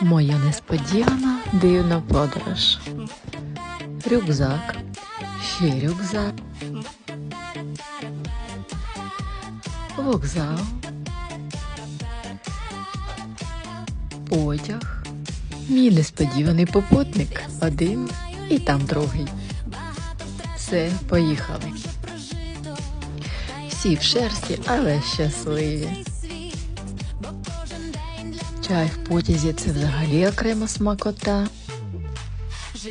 Моя несподівана дивна подорож. Рюкзак, ще рюкзак, вокзал, потяг, мій несподіваний попутник один і там другий. Все, поїхали. Всі в шерсті, але щасливі. Чай в потязі це взагалі окрема смакота.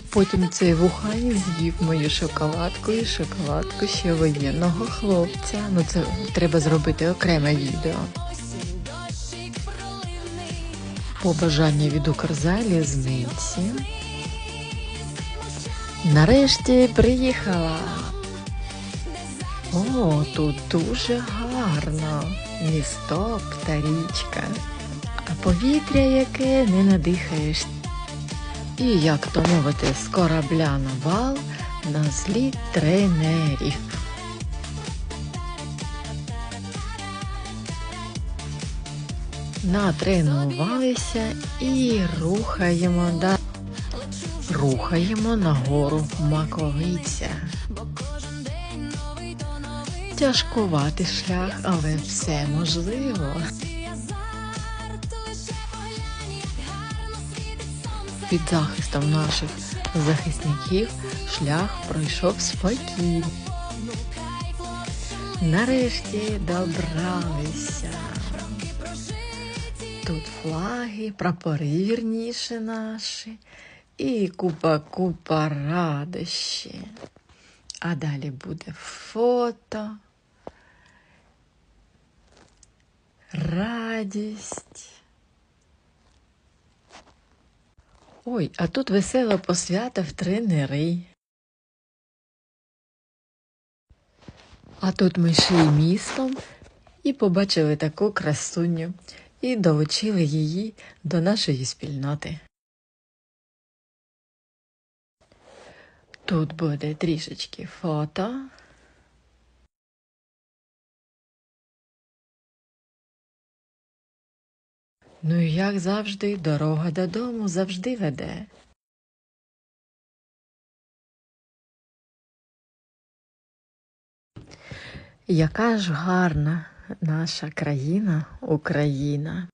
Потім цей вухань з'їв мою шоколадку і шоколадку ще воєнного хлопця. Ну це треба зробити окреме відео. Побажання від Укрзалізниці. Нарешті приїхала. О, тут дуже гарно. Місток та річка. Повітря яке не надихаєш. І, як то мовити, з корабля на вал на зліт тренерів. Натренувалися і рухаємо да. Рухаємо нагору маковиця. Тяжкуватий шлях, але все можливо. Під захистом наших захисників шлях пройшов спокійно. Нарешті добралися. Тут флаги, прапори вірніше наші і купа-купа радощі. А далі буде фото, радість. Ой, а тут весела посвята в тренери. А тут ми йшли містом і побачили таку красуню і долучили її до нашої спільноти. Тут буде трішечки фото. Ну і як завжди, дорога додому завжди веде. Яка ж гарна наша країна Україна.